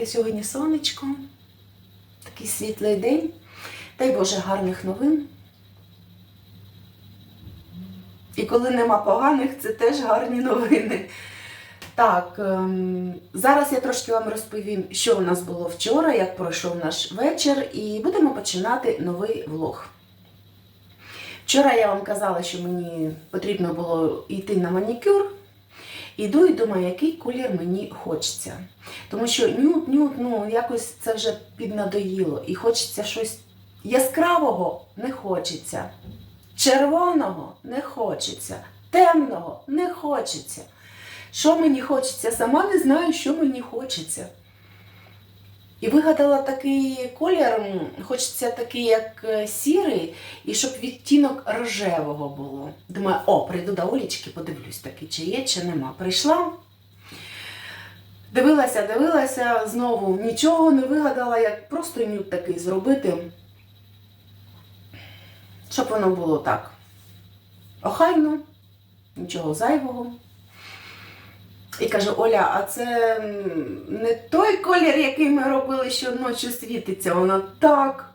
таке сьогодні сонечко, такий світлий день. Дай Боже гарних новин. І коли нема поганих, це теж гарні новини. Так, ем, зараз я трошки вам розповім, що у нас було вчора, як пройшов наш вечір, і будемо починати новий влог. Вчора я вам казала, що мені потрібно було йти на манікюр. Іду і думаю, який колір мені хочеться. Тому що нюд, нюд, ну якось це вже піднадоїло. І хочеться щось яскравого не хочеться. Червоного не хочеться, темного не хочеться. Що мені хочеться? Сама не знаю, що мені хочеться. І вигадала такий колір, хочеться такий, як е, сірий, і щоб відтінок рожевого було. Думаю, о, прийду до Олічки, подивлюсь такий, чи є, чи нема. Прийшла, дивилася, дивилася, знову нічого не вигадала, як просто нюд такий зробити, щоб воно було так. Охайно, нічого зайвого. І каже, Оля, а це не той колір, який ми робили, що ночі світиться. Вона так.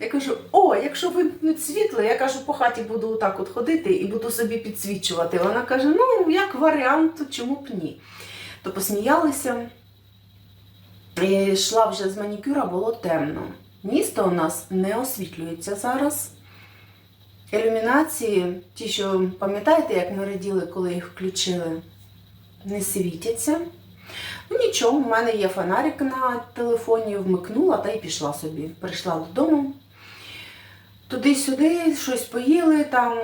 Я кажу, о, якщо вимкнуть світло, я кажу, по хаті буду отак от ходити і буду собі підсвічувати. Вона каже, ну, як варіант, чому б ні. То посміялися. І йшла вже з манікюра, було темно. Місто у нас не освітлюється зараз. Ілюмінації, ті, що пам'ятаєте, як ми раділи, коли їх включили, не світяться. Ну нічого, в мене є фонарик на телефоні, вмикнула та й пішла собі. Прийшла додому. Туди-сюди, щось поїли там.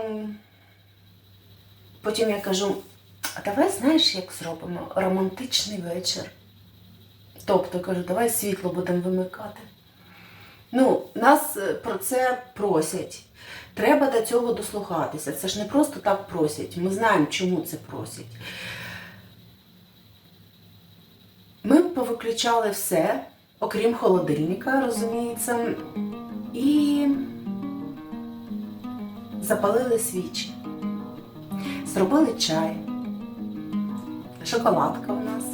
Потім я кажу, а давай знаєш, як зробимо? Романтичний вечір. Тобто кажу, давай світло будемо вимикати. Ну, нас е, про це просять. Треба до цього дослухатися. Це ж не просто так просять. Ми знаємо, чому це просять. Ми повиключали все, окрім холодильника, розуміється, і запалили свічі. Зробили чай, шоколадка у нас.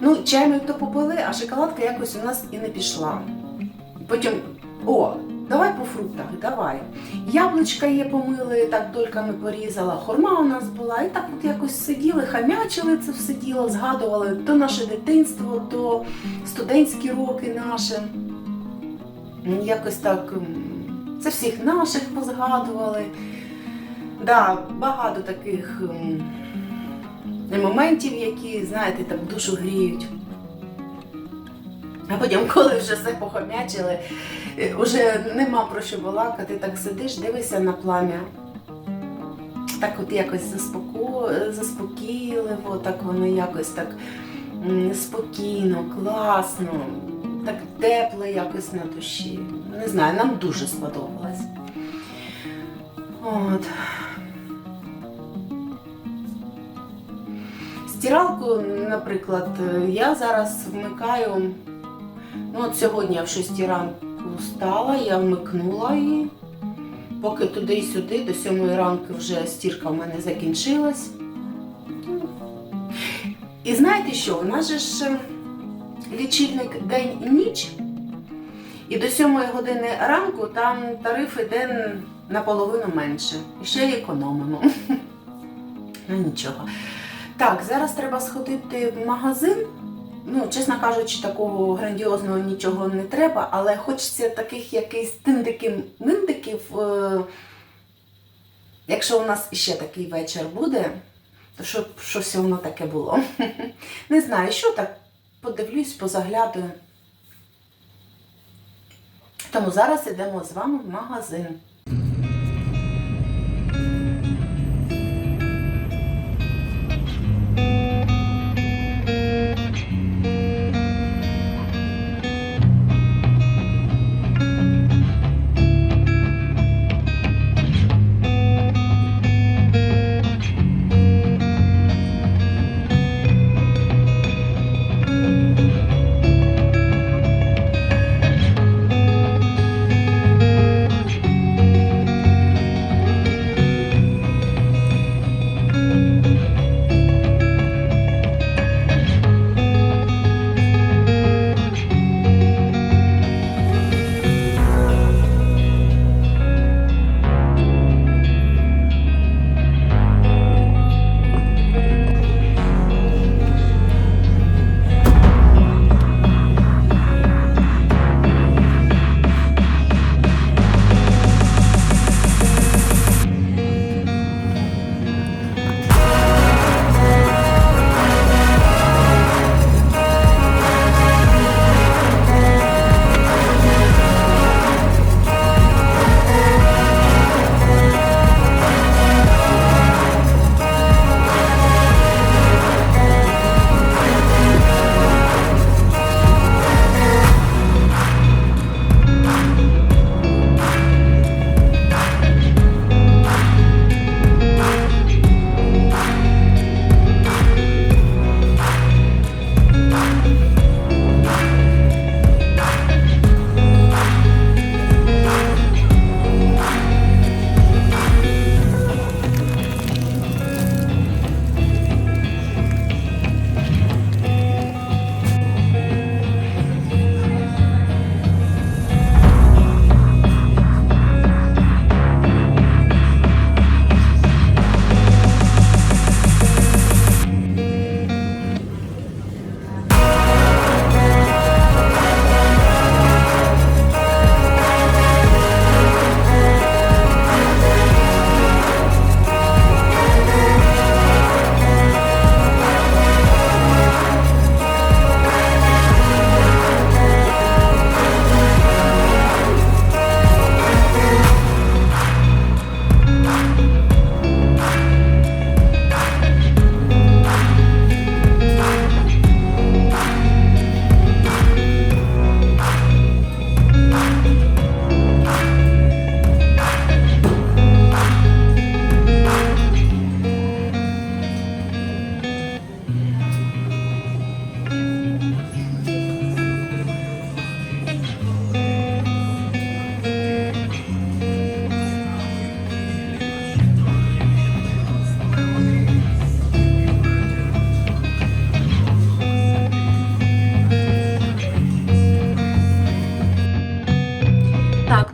Ну, чай ми то попили, а шоколадка якось у нас і не пішла. Потім, о, давай по фруктах, давай. Яблучка є помили, так дольками порізала, хурма у нас була, і так от якось сиділи, хамячили це все діло, згадували то наше дитинство, то студентські роки наші. Якось так це всіх наших позгадували. Да, багато таких моментів, які, знаєте, так душу гріють. А потім, коли вже все похомячили, е, вже нема про що балакати, так сидиш, дивишся на плам'я. Так от якось заспоко... заспокійливо, так воно якось так спокійно, класно, так тепло якось на душі. Не знаю, нам дуже сподобалось. От. Стиралку, наприклад, я зараз вмикаю. Ну, от сьогодні я в 6 ранку встала, я вмикнула її. Поки туди і сюди, до 7 ранку вже стірка в мене закінчилась. І знаєте що? У нас же ж е, лічильник день і ніч. І до 7 години ранку там тариф іде наполовину менше. І ще й економимо. Ну нічого. Так, зараз треба сходити в магазин. Ну, чесно кажучи, такого грандіозного нічого не треба, але хочеться таких якихось тиндиків-миндиків. Е, якщо у нас ще такий вечір буде, то щоб щось воно таке було. Не знаю, що так подивлюсь, позаглядаю. Тому зараз йдемо з вами в магазин.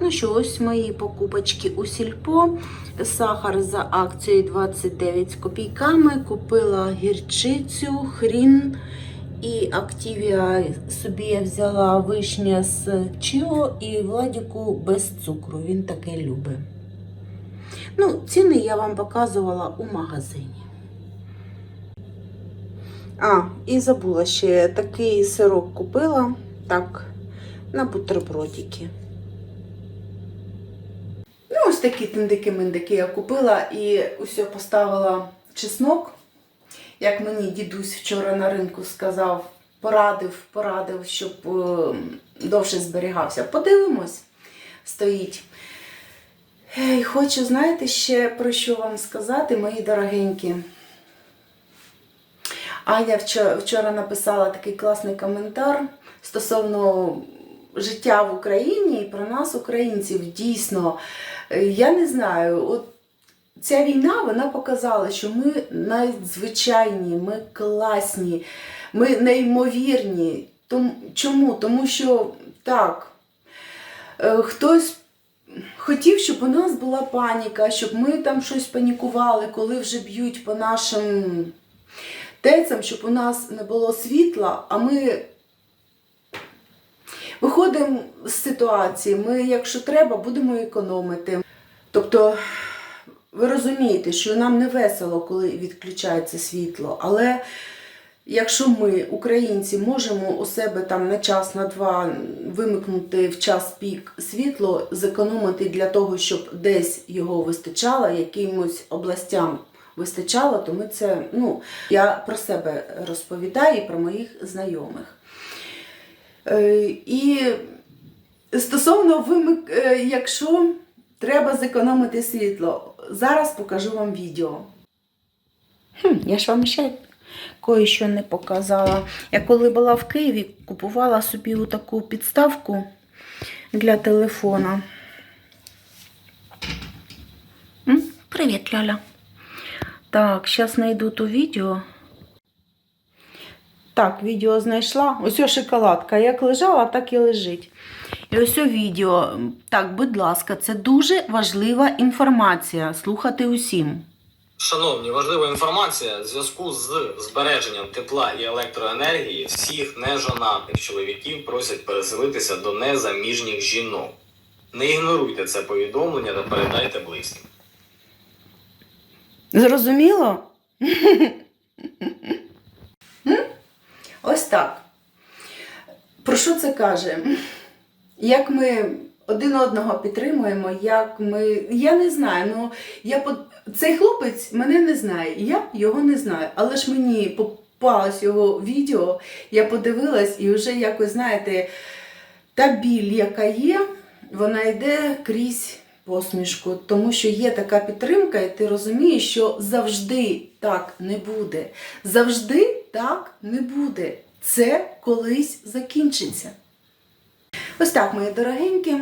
Ну що, ось мої покупочки у сільпо. Сахар за акцією 29 з копійками. Купила гірчицю, хрін і Активія собі я взяла вишня з чіо і Владіку без цукру. Він таке любить. Ну, ціни я вам показувала у магазині. А, і забула ще такий сирок купила. Так, на бутербродики. Ось такі тиндики-миндики я купила і усе поставила чеснок. Як мені дідусь вчора на ринку сказав, порадив, порадив, щоб е, довше зберігався. Подивимось, стоїть. Ей, хочу, знаєте, ще про що вам сказати, мої дорогенькі. Аня вчора написала такий класний коментар стосовно життя в Україні і про нас, українців. Дійсно, е, я не знаю, от ця війна вона показала, що ми надзвичайні, ми класні, ми неймовірні. Чому? Тому що так, е, хтось хотів, щоб у нас була паніка, щоб ми там щось панікували, коли вже б'ють по нашим тецям, щоб у нас не було світла, а ми виходимо з ситуації. Ми, якщо треба, будемо економити. Тобто, ви розумієте, що нам не весело, коли відключається світло, але якщо ми, українці, можемо у себе там на час, на два вимикнути в час пік світло, зекономити для того, щоб десь його вистачало, якимось областям вистачало, то ми це, ну, я про себе розповідаю і про моїх знайомих. Е, І стосовно вимик, е, якщо треба зекономити світло, зараз покажу вам відео. Хм, я ж вам ще кое-що не показала. Я коли була в Києві, купувала собі таку підставку для телефона. Привіт, Ляля. Так, зараз знайду то відео. Так, відео знайшла. Ось шоколадка. Як лежала, так і лежить. І ось відео. Так, будь ласка, це дуже важлива інформація. Слухати усім. Шановні, важлива інформація. В зв'язку з збереженням тепла і електроенергії всіх нежонатих чоловіків просять переселитися до незаміжніх жінок. Не ігноруйте це повідомлення та передайте близьким. Зрозуміло? Ось так. Про що це каже? Як ми один одного підтримуємо, як ми. Я не знаю, ну я цей хлопець мене не знає, я його не знаю. Але ж мені попалось його відео, я подивилась і вже якось, знаєте, та біль, яка є, вона йде крізь посмішку, тому що є така підтримка, і ти розумієш, що завжди так не буде. Завжди так не буде. Це колись закінчиться. Ось так, мої дорогенькі.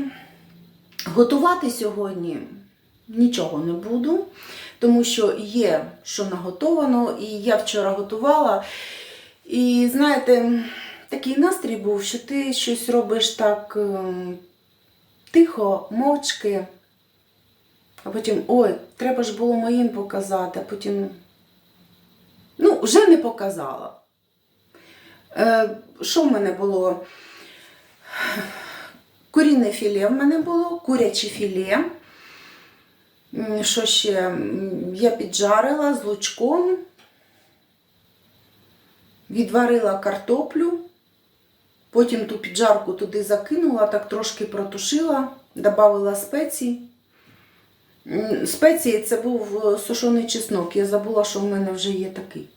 Готувати сьогодні нічого не буду, тому що є, що наготовано, і я вчора готувала. І знаєте, такий настрій був, що ти щось робиш так ем, тихо, мовчки. А потім, ой, треба ж було моїм показати, а потім. Ну, вже не показала. Е, що в мене було? Куріне філе в мене було, куряче філе. Що ще? Я піджарила з лучком, відварила картоплю, потім ту піджарку туди закинула, так трошки протушила, додала спеції. М, Спеції це був е, сушений чеснок. Я забула, що в мене вже є такий.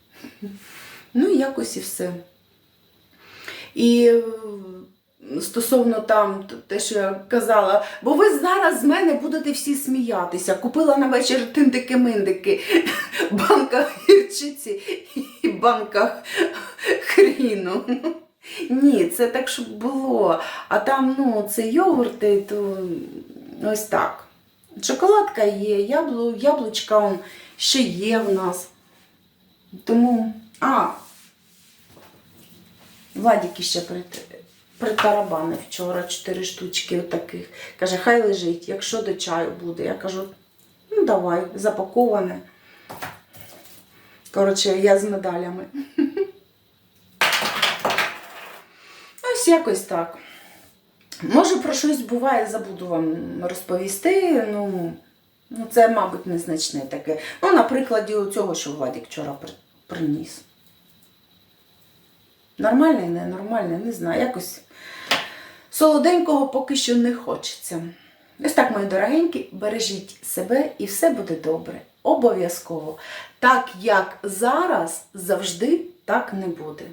Ну, якось і все. І е, стосовно там те, що я казала, бо ви зараз з мене будете всі сміятися. Купила на вечір тиндики-миндики, банка гірчиці і банка хріну. Ні, це так, щоб було. А там, ну, це йогурти, то ось так. Шоколадка є, яблу, яблучка ще є в нас. Тому. А, Владик ще прит... притарабанив вчора чотири штучки таких. Каже, хай лежить, якщо до чаю буде. Я кажу, ну давай, запаковане. Коротше, я з медалями. Ось якось так. Може, про щось буває, забуду вам розповісти. Ну, ну це, мабуть, незначне таке. Ну, на прикладі цього, що Владик вчора при- приніс. Нормальне, ненормальне, не знаю. Якось солоденького поки що не хочеться. Ось так, мої дорогенькі, бережіть себе і все буде добре. Обов'язково. Так як зараз завжди так не буде.